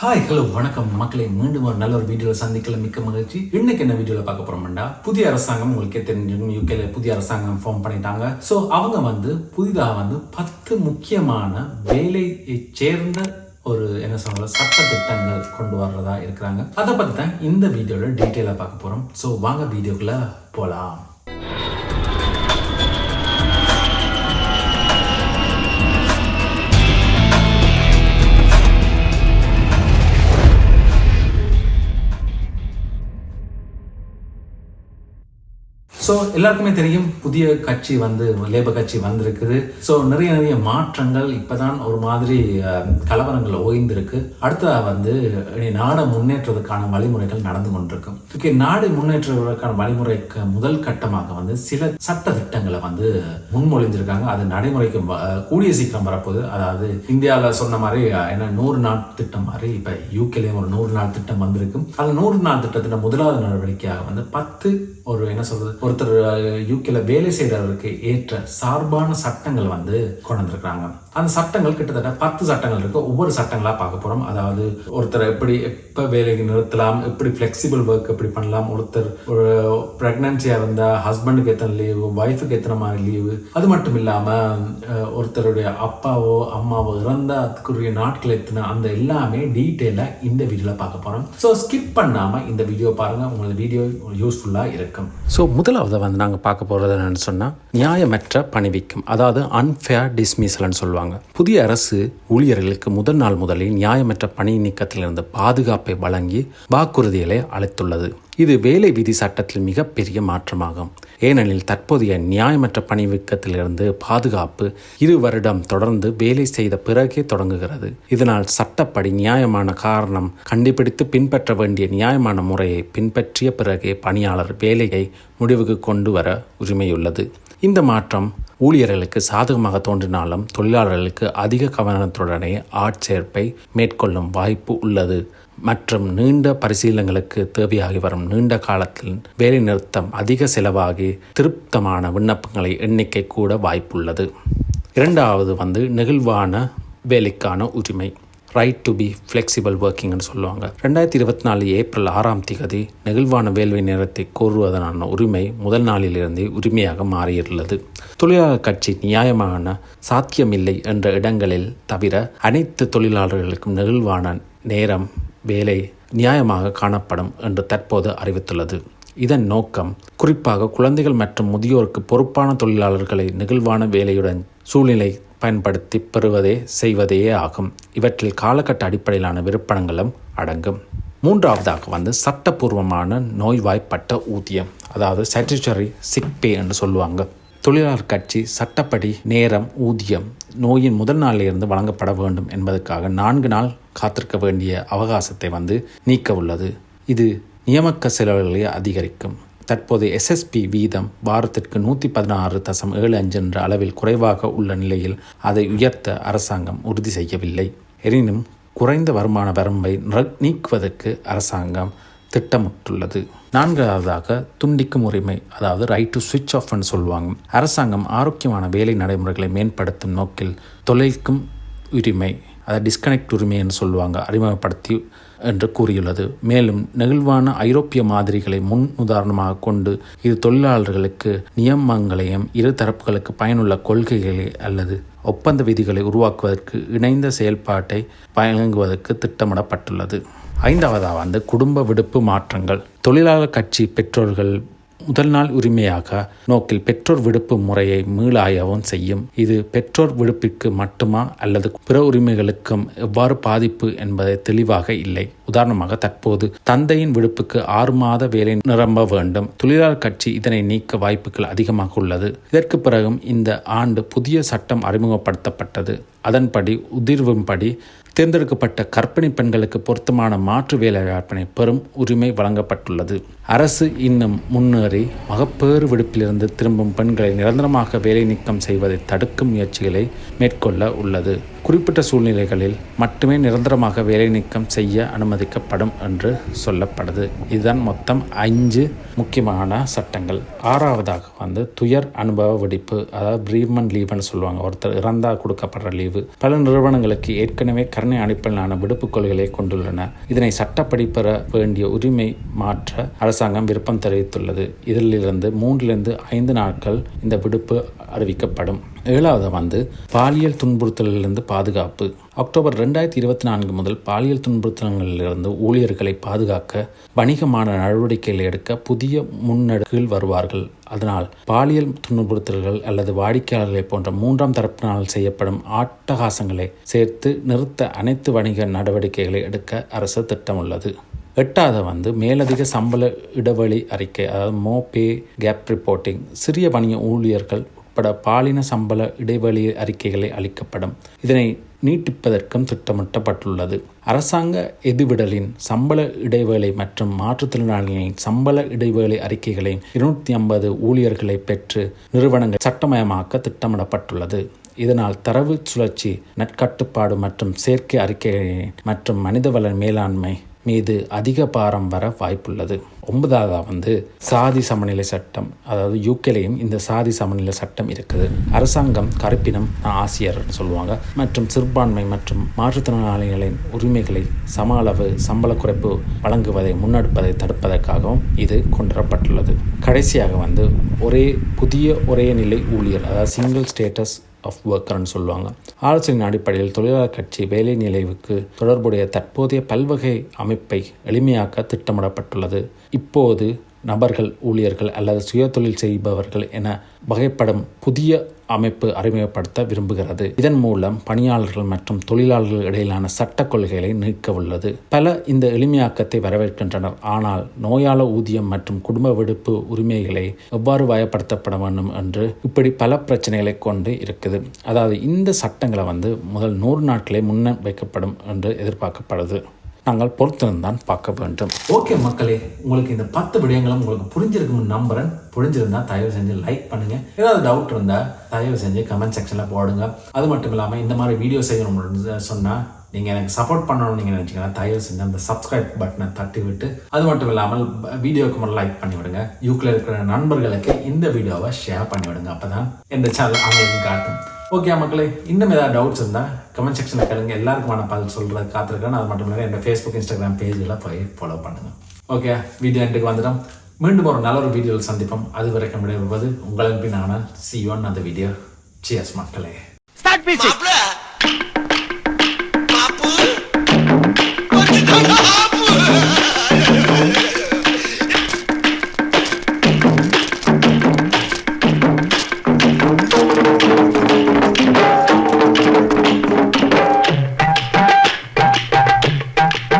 Hi hello வணக்கம். மக்களை மீண்டும் ஒரு நல்ல ஒரு வீடியோவில் சந்திக்கல. மிக்க மகிழ்ச்சி. இன்னைக்கு என்ன வீடியோவில் பார்க்க போறோம்டா? புதிய அரசாங்கம் உங்களுக்கே தெரிஞ்சிருக்கும். யூகேல புதிய அரசாங்கம் ஃபார்ம் பண்ணிட்டாங்க. ஸோ அவங்க வந்து புதிதாக வந்து பத்து முக்கியமான வேலையை சேர்ந்த ஒரு என்ன சொல்றது சட்ட திட்டங்கள் கொண்டு வர்றதா இருக்கிறாங்க. அதை பற்றி தான் இந்த வீடியோவில் டீட்டெயிலாக பார்க்க போகிறோம் ஸோ வாங்க வீடியோக்குள்ள போகலாம் ஸோ எல்லாருக்குமே தெரியும் புதிய கட்சி வந்து லேபர் கட்சி வந்திருக்குது. ஸோ நிறைய நிறைய மாற்றங்கள் இப்போதான் ஒரு மாதிரி கலவரங்கள் ஓய்ந்திருக்கு. அடுத்ததாக வந்து நாடு முன்னேற்றத்துக்கான வழிமுறைகள் நடந்து கொண்டிருக்கும். ஓகே நாடு முன்னேற்றுவதற்கான வழிமுறைக்கு முதல் கட்டமாக வந்து சில சட்ட திட்டங்களை வந்து முன்மொழிஞ்சிருக்காங்க அது நடைமுறைக்கு கூடிய சீக்கிரம் வரப்போகுது. அதாவது இந்தியாவில் சொன்ன மாதிரி என்ன நூறு நாள் திட்டம் மாதிரி இப்போ யூகேலையும் ஒரு நூறு நாள் திட்டம் வந்திருக்கும். அந்த நூறு நாள் திட்டத்தின் முதலாவது நடவடிக்கையாக வந்து பத்து ஒரு என்ன சொல்றது ஒருத்தர் யூகேல வேலை செய்கிறவருக்கு ஏற்ற சார்பான சட்டங்கள் வந்து கொண்டு அந்த சட்டங்கள் கிட்டத்தட்ட பத்து சட்டங்கள் இருக்கு. ஒவ்வொரு சட்டங்களா பார்க்க போறோம். அதாவது ஒருத்தர் எப்படி எப்போ வேலைக்கு நிறுத்தலாம் எப்படி ஃப்ளெக்சிபிள் ஒர்க் எப்படி பண்ணலாம் ஒருத்தர் ஒரு ப்ரெக்னன்சியாக இருந்தால் ஹஸ்பண்டுக்கு எத்தனை லீவு ஒய்ஃபுக்கு எத்தனை மாதிரி லீவு அது மட்டும் இல்லாம ஒருத்தருடைய அப்பாவோ அம்மாவோ இறந்த அதுக்குரிய நாட்கள் எத்தனை அந்த எல்லாமே டீட்டெயிலா இந்த வீடியோவில் பார்க்க போறோம். ஸோ ஸ்கிப் பண்ணாம இந்த வீடியோ பாருங்க. உங்களுக்கு வீடியோ யூஸ்ஃபுல்லா இருக்கும். ஸோ முதலாவது வந்து நாங்கள் பார்க்க போகிறது என்னென்னு சொன்னால் நியாயமற்ற பணிவிக்கும் அதாவது அன்ஃபேர் டிஸ்மிசல்னு சொல்லுவாங்க. புதிய அரசு ஊழியர்களுக்கு முதல் நாள் முதலில் நியாயமற்ற பணி நீக்கத்திலிருந்து பாதுகாப்பை வழங்கி வாக்குறுதிகளை அளித்துள்ளது. இது வேலை விதி சட்டத்தில் மிகப்பெரிய மாற்றமாகும். ஏனெனில் தற்போதைய நியாயமற்ற பணிவிக்கத்திலிருந்து பாதுகாப்பு இரு வருடம் தொடர்ந்து வேலை செய்த பிறகே தொடங்குகிறது. இதனால் சட்டப்படி நியாயமான காரணம் கண்டுபிடித்து பின்பற்ற வேண்டிய நியாயமான முறையை பின்பற்றிய பிறகே பணியாளர் வேலையை முடிவுக்கு கொண்டு வர உரிமையுள்ளது. இந்த மாற்றம் ஊழியர்களுக்கு சாதகமாக தோன்றினாலும் தொழிலாளர்களுக்கு அதிக கவனத்துடனே ஆட்சேர்ப்பை மேற்கொள்ளும் வாய்ப்பு உள்ளது. மற்றும் நீண்ட பரிசீலனங்களுக்கு தேவையாகி வரும் நீண்ட காலத்தில் வேலை நிறுத்தம் அதிக செலவாகி திருப்தமான விண்ணப்பங்களை எண்ணிக்கை கூட வாய்ப்புள்ளது. இரண்டாவது வந்து நெகிழ்வான வேலைக்கான உரிமை ரைட் டு பி ஃப்ளெக்சிபிள் ஒர்க்கிங்னு சொல்லுவாங்க. ரெண்டாயிரத்தி இருபத்தி நாலு ஏப்ரல் ஆறாம் திகதி நெகிழ்வான வேலை நேரத்தை கோருவதனான உரிமை முதல் நாளிலிருந்தே உரிமையாக மாறியுள்ளது. தொழிலாளர் கட்சி நியாயமான சாத்தியமில்லை என்ற இடங்களில் தவிர அனைத்து தொழிலாளர்களுக்கும் நெகிழ்வான நேரம் வேலை நியாயமாக காணப்படும் என்று தற்போது அறிவித்துள்ளது. இதன் நோக்கம் குறிப்பாக குழந்தைகள் மற்றும் முதியோருக்கு பொறுப்பான தொழிலாளர்களை நெகிழ்வான வேலையுடன் சூழ்நிலை பயன்படுத்தி பெறுவதே செய்வதே ஆகும். இவற்றில் காலகட்ட அடிப்படையிலான விருப்பங்களும் அடங்கும். மூன்றாவதாக வந்து சட்டப்பூர்வமான நோய்வாய்ப்பட்ட ஊதியம் அதாவது ஸ்டாச்சுட்டரி சிக் பே என்று சொல்லுவாங்க. தொழிலாளர் கட்சி சட்டப்படி நேரம் ஊதியம் நோயின் முதல் நாளிலிருந்து வழங்கப்பட வேண்டும் என்பதற்காக நான்கு நாள் காத்திருக்க வேண்டிய அவகாசத்தை வந்து நீக்க உள்ளது இது நியமக்க செலவுகளை அதிகரிக்கும். தற்போது எஸ்எஸ்பி வீதம் வாரத்திற்கு நூற்றி பதினாறு தசம் ஏழு அஞ்சு என்ற அளவில் குறைவாக உள்ள நிலையில் அதை உயர்த்த அரசாங்கம் உறுதி செய்யவில்லை. எனினும் குறைந்த வருமான வரம்பை நீக்குவதற்கு அரசாங்கம் திட்டமிட்டுள்ளது. நான்காவதாக துண்டிக்கும் உரிமை அதாவது ரைட் டு சுவிட்ச் ஆஃப்னு சொல்லுவாங்க. அரசாங்கம் ஆரோக்கியமான வேலை நடைமுறைகளை மேம்படுத்தும் நோக்கில் தொழிலுக்கும் உரிமை. அதை டிஸ்கனெக்ட் உரிமை என்று சொல்லுவாங்க அறிமுகப்படுத்தி என்று கூறியுள்ளது. மேலும் நெகிழ்வான ஐரோப்பிய மாதிரிகளை முன் உதாரணமாக கொண்டு இது தொழிலாளர்களுக்கு நியமங்களையும் இரு தரப்புகளுக்கு பயனுள்ள கொள்கைகளை அல்லது ஒப்பந்த விதிகளை உருவாக்குவதற்கு இணைந்த செயல்பாட்டை வழங்குவதற்கு திட்டமிடப்பட்டுள்ளது. ஐந்தாவதாக வந்து குடும்ப விடுப்பு மாற்றங்கள். தொழிலாளர் கட்சி பெற்றோர்கள் முதல் நாள் உரிமையாக நோக்கில் பெற்றோர் விடுப்பு முறையை மீளாயவும் செய்யும். இது பெற்றோர் விடுப்பிற்கு மட்டுமா அல்லது பிற உரிமைகளுக்கும் எவ்வாறு பாதிப்பு என்பதை தெளிவாக இல்லை. உதாரணமாக தற்போது தந்தையின் விடுப்புக்கு ஆறு மாத வேலை நிரம்ப வேண்டும். தொழிலாளர் கட்சி இதனை நீக்க வாய்ப்புகள் அதிகமாக உள்ளது. இதற்கு பிறகும் இந்த ஆண்டு புதிய சட்டம் அறிமுகப்படுத்தப்பட்டது. அதன்படி உதிர்வின்படி தேர்ந்தெடுக்கப்பட்ட கர்ப்பிணி பெண்களுக்கு பொருத்தமான மாற்று வேலைவாய்ப்பினை பெறும் உரிமை வழங்கப்பட்டுள்ளது. அரசு இன்னும் முன்னேறி மகப்பேறு விடுப்பிலிருந்து திரும்பும் பெண்களை நிரந்தரமாக வேலை நீக்கம் செய்வதை தடுக்கும் முயற்சிகளை மேற்கொள்ள உள்ளது. குறிப்பிட்ட சூழ்நிலைகளில் மட்டுமே நிரந்தரமாக வேலை நீக்கம் செய்ய அனுமதிக்கப்படும் என்று சொல்லப்படுது. இதுதான் மொத்தம் அஞ்சு முக்கியமான சட்டங்கள். ஆறாவதாக வந்து துயர் அனுபவ வெடிப்பு அதாவது பிரீமன் லீவுன்னு சொல்லுவாங்க. ஒருத்தர் இறந்தா கொடுக்கப்படுற லீவு பல நிறுவனங்களுக்கு ஏற்கனவே கருணை அனுப்பிலான விடுப்பு கொள்கைகளை கொண்டுள்ளன. இதனை சட்டப்படி பெற வேண்டிய உரிமை மாற்ற அரசாங்கம் விருப்பம் தெரிவித்துள்ளது. இதிலிருந்து மூன்றிலிருந்து ஐந்து நாட்கள் இந்த விடுப்பு அறிவிக்கப்படும். ஏழாவது வந்து பாலியல் துன்புறுத்தலிலிருந்து பாதுகாப்பு. அக்டோபர் ரெண்டாயிரத்தி இருபத்தி நான்கு முதல் பாலியல் துன்புறுத்தல்களிலிருந்து ஊழியர்களை பாதுகாக்க வணிகமான நடவடிக்கைகளை எடுக்க புதிய முன்னெடுக்கில் வருவார்கள். அதனால் பாலியல் துன்புறுத்தல்கள் அல்லது வாடிக்கையாளர்களை போன்ற மூன்றாம் தரப்பினால் செய்யப்படும் ஆட்டகாசங்களை சேர்த்து நிறுத்த அனைத்து வணிக நடவடிக்கைகளை எடுக்க அரசு திட்டமுள்ளது. எட்டாவது வந்து மேலதிக சம்பள இடைவெளி அறிக்கை அதாவது மோ பே கேப் ரிப்போர்ட்டிங் சிறிய வணிக ஊழியர்கள் உட்பட பாலின சம்பள இடைவெளி அறிக்கைகளை அளிக்கப்படும். இதனை நீட்டிப்பதற்கும் திட்டமிட்டப்பட்டுள்ளது. அரசாங்க எதிர்விடலின் சம்பள இடைவேளை மற்றும் மாற்றுத்திறனாளிகளின் சம்பள இடைவேளை அறிக்கைகளை இருநூற்றி ஐம்பது ஊழியர்களை பெற்று நிறுவனங்கள் சட்டமயமாக்க திட்டமிடப்பட்டுள்ளது. இதனால் தரவு சுழற்சி நற்கட்டுப்பாடு மற்றும் செயற்கை அறிக்கை மற்றும் மனிதவள மேலாண்மை மீது அதிக பாரம் வர வாய்ப்புள்ளது. ஒன்பதாவதாக வந்து சாதி சமநிலை சட்டம் அதாவது யூகேலையும் இந்த சாதி சமநிலை சட்டம் இருக்குது. அரசாங்கம் கருப்பினம் ஆசியர் சொல்லுவாங்க. மற்றும் சிறுபான்மை மற்றும் மாற்றுத்திறனாளிகளின் உரிமைகளை சம அளவு சம்பள குறைப்பு வழங்குவதை முன்னெடுப்பதை தடுப்பதற்காகவும் இது கொண்டுவரப்பட்டுள்ளது. கடைசியாக வந்து ஒரே புதிய ஒரே நிலை ஊழியர் அதாவது சிங்கிள் ஸ்டேட்டஸ் ஆஃப் ஒர்க்கர்னு சொல்லுவாங்க. ஆலோசனையின் அடிப்படையில் தொழிலாளர் கட்சி வேலை நிலைவுக்கு தொடர்புடைய தற்போதைய பல்வகை அமைப்பை எளிமையாக்க திட்டமிடப்பட்டுள்ளது. இப்போது நபர்கள் ஊழியர்கள் அல்லது சுயதொழில் செய்பவர்கள் என வகைப்படும் புதிய அமைப்பு அறிமுகப்படுத்த விரும்புகிறது. இதன் மூலம் பணியாளர்கள் மற்றும் தொழிலாளர்கள் இடையிலான சட்ட கொள்கைகளை நீக்க உள்ளது. பல இந்த எளிமையாக்கத்தை வரவேற்கின்றனர். ஆனால் நோயாள ஊதியம் மற்றும் குடும்ப விடுப்பு உரிமைகளை எவ்வாறு வயப்படுத்தப்பட வேண்டும் என்று இப்படி பல பிரச்சனைகளை கொண்டு இருக்குது. அதாவது இந்த சட்டங்களை வந்து முதல் நூறு நாட்களே முன்ன வைக்கப்படும் என்று எதிர்பார்க்கப்படுது. நாங்கள் பொறுத்திருந்தான் பார்க்க வேண்டும். ஓகே மக்களே உங்களுக்கு இந்த பத்து விடயங்களும் உங்களுக்கு புரிஞ்சிருக்கும்னு நம்புறேன். புரிஞ்சிருந்தா தயவு செஞ்சு லைக் பண்ணுங்க. ஏதாவது டவுட் இருந்தா தயவு செஞ்சு கமெண்ட் செக்ஷன்ல போடுங்க. அது மட்டும் இல்லாமல் இந்த மாதிரி வீடியோ செய்யணும் சொன்னா நீங்க எனக்கு சப்போர்ட் பண்ணணும்னு நீங்க நினைச்சீங்கன்னா தயவு செஞ்சு அந்த சப்ஸ்கிரைப் பட்டனை தட்டி விட்டு அது மட்டும் இல்லாமல் வீடியோக்கு மட்டும் லைக் பண்ணி விடுங்க யூக்கில் இருக்கிற நண்பர்களுக்கு இந்த வீடியோவை ஷேர் பண்ணி விடுங்க அப்பதான் இந்த சேனல் அவங்களுக்கு காட்டும். ஓகே மக்களே இன்னும் ஏதாவது டவுட்ஸ் இருந்தால் கமெண்ட் செக்ஷனில் கேளுங்க. எல்லாருக்குமான பதில் சொல்கிறது காத்திருக்கேன் அது மட்டும் இல்லை என்னோட ஃபேஸ்புக் இன்ஸ்டாகிராம் பேஜில் போய் ஃபாலோ பண்ணுங்கள் ஓகே வீடியோ எண்டுக்கு வந்துடும் மீண்டும் ஒரு நல்ல ஒரு வீடியோவில் சந்திப்போம். அது வரைக்கும் விடைபெறுவது உங்களின் பின்னான சி ஒன் அந்த வீடியோ சியர்ஸ் மக்களே.